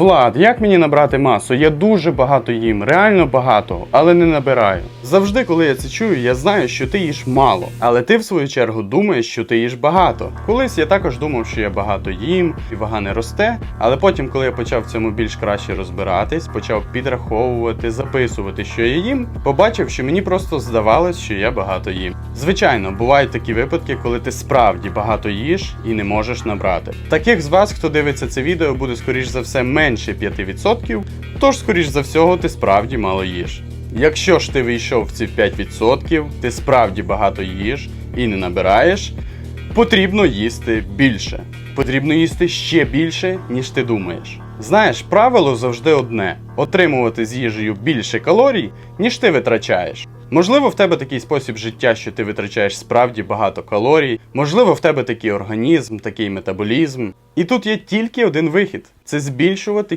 Влад, як мені набрати масу? Я дуже багато їм, реально багато, але не набираю. Завжди, коли я це чую, я знаю, що ти їш мало, але ти в свою чергу думаєш, що ти їш багато. Колись я також думав, що я багато їм, і вага не росте. Але потім, коли я почав в цьому більш краще розбиратись, почав підраховувати, записувати, що я їм, побачив, що мені просто здавалось, що я багато їм. Звичайно, бувають такі випадки, коли ти справді багато їш і не можеш набрати. Таких з вас, хто дивиться це відео, буде скоріш за все менше 5%, тож, скоріш за всього, ти справді мало їш. Якщо ж ти вийшов в ці 5%, ти справді багато їш і не набираєш, потрібно їсти більше. Потрібно їсти ще більше, ніж ти думаєш. Знаєш, правило завжди одне: отримувати з їжею більше калорій, ніж ти витрачаєш. Можливо, в тебе такий спосіб життя, що ти витрачаєш справді багато калорій, можливо, в тебе такий організм, такий метаболізм. І тут є тільки один вихід: це збільшувати